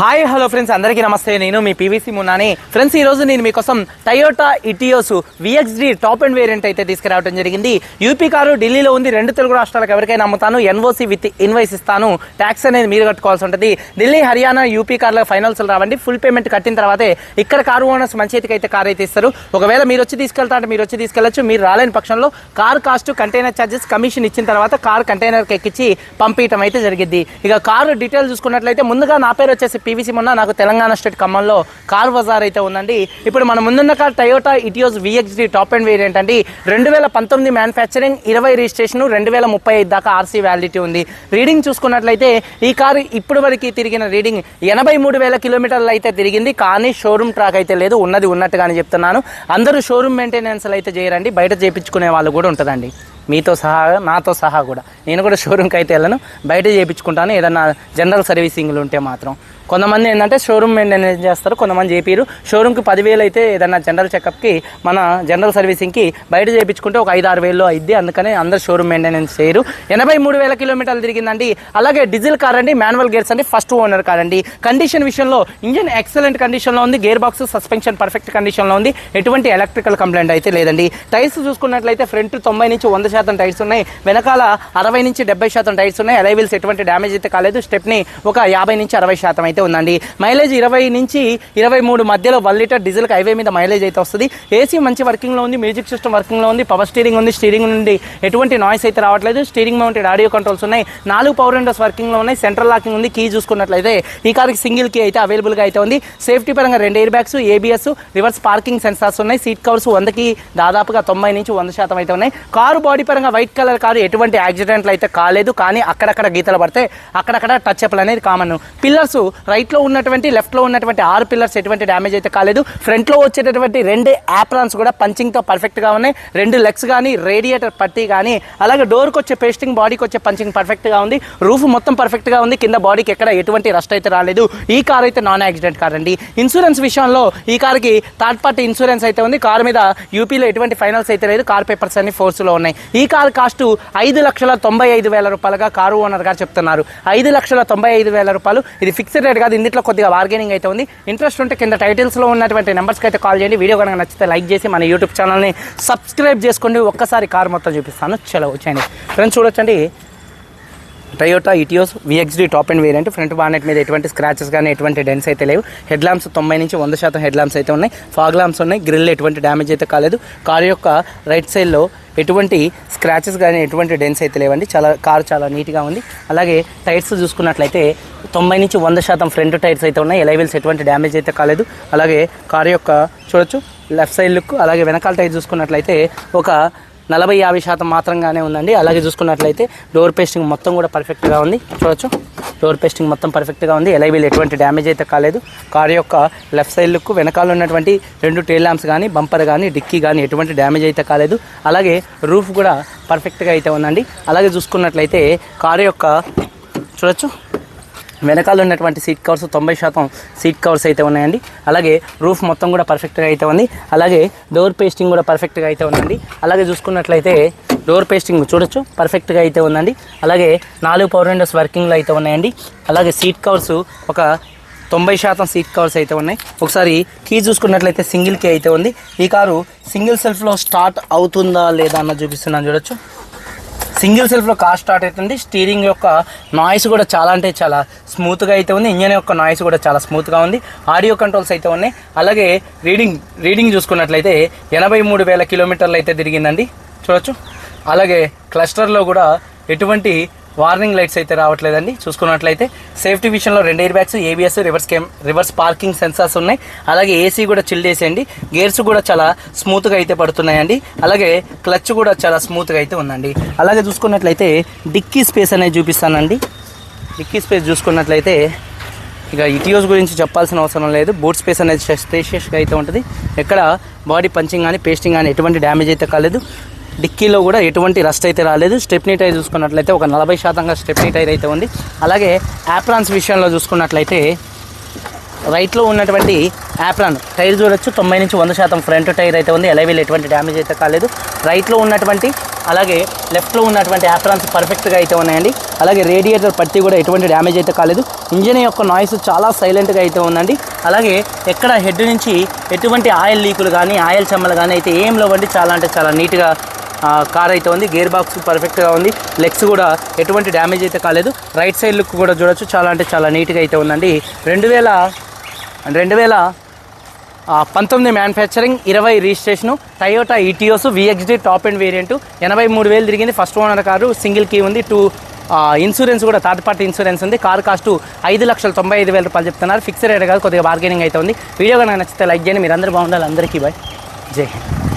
Hi hello friends అందరికీ నమస్తే. నేను మీ పీవీసీ మున్నాని. ఫ్రెండ్స్ ఈ రోజు నేను మీకోసం Toyota Etios VXD top and variant అయితే తీసుకురావడం జరిగింది. యూపీ కారు ఢిల్లీలో ఉంది. రెండు తెలుగు రాష్ట్రాలకు ఎవరికైనా అమ్ముతాను. ఎన్ఓసి విత్ ఇన్వైస్ ఇస్తాను. ట్యాక్స్ అనేది మీరు కట్టుకోవాల్సి ఉంటుంది. ఢిల్లీ హర్యానా యూపీ కార్లకు ఫైనల్స్ రావండి. ఫుల్ పేమెంట్ కట్టిన తర్వాతే ఇక్కడ కారు ఓనర్స్ మంచి చేతికి అయితే కార్ అయితే ఇస్తారు. ఒకవేళ మీరు వచ్చి తీసుకెళ్తా అంటే మీరు వచ్చి తీసుకెళ్ళొచ్చు మీరు రాలేని పక్షంలో car cost container charges commission ఇచ్చిన తర్వాత కార్ కంటైనర్కి ఎక్కించి పంపించడం అయితే జరిగింది. ఇక కారు డీటెయిల్ చూసుకున్నట్లయితే ముందుగా నా పేరు వచ్చేసి పీవీసీ మొన్న నాకు తెలంగాణ స్టేట్ ఖమ్మంలో కార్ బజార్ అయితే ఉందండి. ఇప్పుడు మన ముందున్న car Toyota Etios VXD top and variant అండి. రెండు వేల పంతొమ్మిది మ్యానుఫ్యాక్చరింగ్ ఇరవై రిజిస్ట్రేషన్ రెండు వేల ముప్పై ఐదు దాకా ఆర్సీ వ్యాలిడిటీ ఉంది. రీడింగ్ చూసుకున్నట్లయితే ఈ కారు ఇప్పుడు వరకు తిరిగిన రీడింగ్ ఎనభై మూడు వేల కిలోమీటర్లు అయితే తిరిగింది. కానీ షోరూమ్ ట్రాక్ అయితే లేదు. ఉన్నది ఉన్నట్టుగానే చెప్తున్నాను. అందరూ షోరూమ్ మెయింటెనెన్స్ అయితే చేయరండి. బయట చేయించుకునే వాళ్ళు కూడా ఉంటుందండి. మీతో సహా నాతో సహా కూడా. నేను కూడా షోరూమ్కి అయితే వెళ్ళను. బయట చేయించుకుంటాను ఏదన్నా జనరల్ సర్వీసింగ్లు ఉంటే మాత్రం. కొంతమంది ఏంటంటే షోరూమ్ మెయింటెనెన్స్ చేస్తారు కొంతమంది చేపిరు షోరూమ్కి పదివేలు అయితే ఏదన్నా జనరల్ చెకప్కి మన జనరల్ సర్వీసింగ్కి బయట చేయించుకుంటే ఒక ఐదు ఆరు వేలు అయింది అందుకనే అందరు షోరూమ్ మెయింటెనెన్స్ చేయరు. ఎనభై మూడు వేల కిలోమీటర్లు తిరిగిందండి. అలాగే డీజిల్ కార్ అండి మాన్యువల్ గేర్స్ అండి ఫస్ట్ ఓనర్ కార్ అండి. కండిషన్ విషయంలో ఇంజిన్ ఎక్సలెంట్ కండిషన్లో ఉంది. గేర్ బాక్స్ సస్పెన్షన్ పర్ఫెక్ట్ కండిషన్లో ఉంది. ఎటువంటి ఎలక్ట్రికల్ కంప్లైంట్ అయితే లేదండి. టైర్స్ చూసుకున్నట్లయితే ఫ్రంట్ తొంభై నుంచి వంద శాతం టైర్స్ ఉన్నాయి. వెనకాల అరవై నుంచి డెబ్బై శాతం టైర్స్ ఉన్నాయి. అలైవిల్స్ ఎటువంటి డ్యామేజ్ అయితే కాలేదు. స్టెప్ని ఒక యాభై నుంచి అరవై శాతం అయితే ఉందండి. మైలేజ్ ఇరవై నుంచి ఇరవై మూడు మధ్యలో వన్ లీటర్ డీజిల్కి హైవే మీద మైలేజ్ అయితే వస్తుంది. ఏసీ మంచి వర్కింగ్లో ఉంది మ్యూజిక్ సిస్టమ్ వర్కింగ్లో ఉంది పవర్ స్టీరింగ్ ఉంది స్టీరింగ్ నుండి ఎటువంటి నాయిస్ అయితే రావట్లేదు. స్టీరింగ్ మౌంటెడ్ ఆడియో కంట్రోల్స్ ఉన్నాయి. నాలుగు పవర్ విండోస్ వర్కింగ్లో ఉన్నాయి. సెంట్రల్ లాకింగ్ ఉంది. కీ చూసుకున్నట్లయితే ఈ కార్కి సింగిల్ కీ అయితే అవైలబుల్గా అయితే ఉంది. సేఫ్టీ పరంగా రెండు air bags ABS reverse parking sensors ఉన్నాయి. సీట్ కవర్స్ వందకి దాదాపుగా తొంభై నుంచి వంద శాతం అయితే ఉన్నాయి. కారు బాడీ పరంగా వైట్ కలర్ కారు ఎటువంటి యాక్సిడెంట్లు అయితే కాలేదు. కానీ అక్కడక్కడ గీతలు పడితే అక్కడక్కడ టచ్ అప్లు అనేది కామన్ పిల్లర్స్ రైట్లో ఉన్నటువంటి లెఫ్ట్లో ఉన్నటువంటి ఆరు పిల్లర్స్ ఎటువంటి డ్యామేజ్ అయితే కాలేదు. ఫ్రంట్లో వచ్చేటటువంటి రెండు యాప్రాన్స్ కూడా పంచింగ్తో పర్ఫెక్ట్గా ఉన్నాయి. రెండు లెగ్స్ కానీ రేడియేటర్ పట్టి కానీ అలాగే డోర్కి వచ్చే పేస్టింగ్ బాడీకి వచ్చే పంచింగ్ పర్ఫెక్ట్గా ఉంది. రూఫ్ మొత్తం పర్ఫెక్ట్గా ఉంది. కింద బాడీకి ఎక్కడ ఎటువంటి రస్ట్ అయితే రాలేదు. ఈ కార్ అయితే నాన్ యాక్సిడెంట్ కార్ అండి. ఇన్సూరెన్స్ విషయంలో ఈ కార్కి థర్డ్ పార్టీ ఇన్సూరెన్స్ అయితే ఉంది. కార్ మీద యూపీలో ఎటువంటి ఫైనల్స్ అయితే లేదు. కార్ పేపర్స్ అన్ని ఫోర్స్లో ఉన్నాయి. ఈ కార్ కాస్ట్ ఐదు లక్షల తొంభై ఐదు వేల రూపాయలుగా కారు ఓనర్ గారు చెప్తున్నారు. ఐదు లక్షల తొంభై ఐదు వేల రూపాయలు. ఇది ఫిక్స్డ్ రేట్ కాదు ఇందులో కొద్దిగా బార్గెనింగ్ అయితే ఉంది. ఇంట్రెస్ట్ ఉంటే కింద టైటిల్స్లో ఉన్నటువంటి నెంబర్స్కి అయితే కాల్ చేయండి. వీడియో కనుక నచ్చితే లైక్ చేసి మన యూట్యూబ్ ఛానల్ని సబ్స్క్రైబ్ చేసుకోండి. ఒక్కసారి కార్ మొత్తం చూపిస్తాను. చలో వచ్చేయండి. ఫ్రెండ్స్ చూడొచ్చండి. Toyota Etios VXD top and variant front bonnet మీద ఎటువంటి స్క్రాచెస్ కానీ ఎటువంటి డెన్స్ అయితే లేవు. హెడ్ ల్యాంప్స్ తొంభై నుంచి వంద శాతం హెడ్ ల్యాంప్స్ అయితే ఉన్నాయి. ఫాగ్ ల్యాంప్స్ ఉన్నాయి. గ్రిల్ ఎటువంటి డ్యామేజ్ అయితే కాలేదు. కార్ యొక్క రైట్ సైడ్లో ఎటువంటి స్క్రాచెస్ కానీ ఎటువంటి డెన్స్ అయితే లేవండి. చాలా కారు చాలా నీట్గా ఉంది. అలాగే టైర్స్ చూసుకున్నట్లయితే తొంభై నుంచి వంద శాతం ఫ్రంట్ టైర్స్ అయితే ఉన్నాయి. ఎలైవెల్స్ ఎటువంటి డ్యామేజ్ అయితే కాలేదు. అలాగే కారు యొక్క చూడొచ్చు లెఫ్ట్ సైడ్ లుక్ అలాగే వెనకాల టైర్ చూసుకున్నట్లయితే ఒక నలభై యాభై శాతం మాత్రంగానే ఉందండి. అలాగే చూసుకున్నట్లయితే డోర్ పేస్టింగ్ మొత్తం కూడా పర్ఫెక్ట్గా ఉంది. చూడొచ్చు. డోర్ పేస్టింగ్ మొత్తం పర్ఫెక్ట్గా ఉంది. ఎలైవీలు ఎటువంటి డ్యామేజ్ అయితే కాలేదు. కార్ యొక్క లెఫ్ట్ సైడ్ లుక్ వెనకాల ఉన్నటువంటి రెండు టైల్ ల్యాంప్స్ కానీ బంపర్ కానీ డిక్కీ కానీ ఎటువంటి డ్యామేజ్ అయితే కాలేదు. అలాగే రూఫ్ కూడా పర్ఫెక్ట్గా అయితే ఉందండి. అలాగే చూసుకున్నట్లయితే కారు యొక్క చూడొచ్చు. వెనకాల ఉన్నటువంటి సీట్ కవర్స్ తొంభై శాతం సీట్ కవర్స్ అయితే ఉన్నాయండి. అలాగే రూఫ్ మొత్తం కూడా పర్ఫెక్ట్గా అయితే ఉంది. అలాగే డోర్ పేస్టింగ్ కూడా పర్ఫెక్ట్గా అయితే ఉందండి. అలాగే చూసుకున్నట్లయితే డోర్ పేస్టింగ్ చూడొచ్చు పర్ఫెక్ట్గా అయితే ఉందండి. అలాగే నాలుగు పవర్ విండోస్ వర్కింగ్లో అయితే ఉన్నాయండి. అలాగే సీట్ కవర్స్ ఒక తొంభై శాతం సీట్ కవర్స్ అయితే ఉన్నాయి. ఒకసారి కీ చూసుకున్నట్లయితే సింగిల్ కీ అయితే ఉంది. ఈ కారు సింగిల్ సెల్ఫ్లో స్టార్ట్ అవుతుందా లేదా అన్న చూపిస్తున్నాను. చూడొచ్చు. సింగిల్ సెల్ఫ్లో కార్ స్టార్ట్ అవుతుంది. స్టీరింగ్ యొక్క నాయిస్ కూడా చాలా అంటే చాలా స్మూత్గా అయితే ఉంది. ఇంజన్ యొక్క నాయిస్ కూడా చాలా స్మూత్గా ఉంది. ఆడియో కంట్రోల్స్ అయితే ఉన్నాయి. అలాగే రీడింగ్ రీడింగ్ చూసుకున్నట్లయితే ఎనభై మూడు వేల కిలోమీటర్లు అయితే తిరిగిందండి. చూడొచ్చు. అలాగే క్లస్టర్లో కూడా ఎటువంటి వార్నింగ్ లైట్స్ అయితే రావట్లేదండి. చూసుకున్నట్లయితే సేఫ్టీ విషయంలో రెండు air bags ABS reverse cam reverse parking sensors ఉన్నాయి. అలాగే ఏసీ కూడా చిల్ చేసేయండి. గేర్స్ కూడా చాలా స్మూత్గా అయితే పడుతున్నాయండి. అలాగే క్లచ్ కూడా చాలా స్మూత్గా అయితే ఉందండి. అలాగే చూసుకున్నట్లయితే డిక్కీ స్పేస్ అనేది చూపిస్తానండి. డిక్కీ స్పేస్ చూసుకున్నట్లయితే ఇక ఇటియోస్ గురించి చెప్పాల్సిన అవసరం లేదు. బూట్ స్పేస్ అనేది స్పేషియస్గా అయితే ఉంటుంది. ఎక్కడ బాడీ పంచింగ్ కానీ పేస్టింగ్ కానీ ఎటువంటి డ్యామేజ్ అయితే కాలేదు. డిక్కీలో కూడా ఎటువంటి రస్ట్ అయితే రాలేదు. స్టెప్నీ టైర్ చూసుకున్నట్లయితే ఒక నలభై శాతంగా స్టెప్నీ టైర్ అయితే ఉంది. అలాగే యాప్రాన్స్ విషయంలో చూసుకున్నట్లయితే రైట్లో ఉన్నటువంటి యాప్రాన్ టైర్ చూడొచ్చు. తొంభై నుంచి వంద శాతం ఫ్రంట్ టైర్ అయితే ఉంది. ఎలైవీల్ ఎటువంటి డ్యామేజ్ అయితే కాలేదు. రైట్లో ఉన్నటువంటి అలాగే లెఫ్ట్లో ఉన్నటువంటి యాప్రాన్స్ పర్ఫెక్ట్గా అయితే ఉన్నాయండి. అలాగే రేడియేటర్ పట్టి కూడా ఎటువంటి డ్యామేజ్ అయితే కాలేదు. ఇంజిన్ యొక్క నాయిస్ చాలా సైలెంట్గా అయితే ఉందండి. అలాగే ఎక్కడ హెడ్ నుంచి ఎటువంటి ఆయిల్ లీకులు కానీ ఆయిల్ చెమ్మలు కానీ అయితే ఏం లేవండి. చాలా అంటే చాలా నీట్గా కార్ అయితే ఉంది. గేర్ బాక్స్ పర్ఫెక్ట్గా ఉంది. లెగ్స్ కూడా ఎటువంటి డ్యామేజ్ అయితే కాలేదు. రైట్ సైడ్ లుక్ కూడా చూడొచ్చు. చాలా అంటే చాలా నీట్గా అయితే ఉందండి. రెండు వేల రెండు వేల పంతొమ్మిది మ్యానుఫ్యాక్చరింగ్ ఇరవై registration Toyota Etios VXD top and variant ఎనభై మూడు వేలు తిరిగింది. First owner car single key ఉంది. టూ ఇన్సూరెన్స్ కూడా థర్డ్ పార్టీ ఇన్సూరెన్స్ ఉంది. కార్ కాస్ట్ ఐదు లక్షల తొంభై ఐదు వేల రూపాయలు చెప్తున్నారు. ఫిక్స్డ్ రేట్ కాదు కొద్దిగా బార్గెనింగ్ అయితే ఉంది. వీడియో కనుక నచ్చితే లైక్ చేయండి. మీరు అందరూ బాగుండాలి. అందరికీ బాయ్ జై హింద్.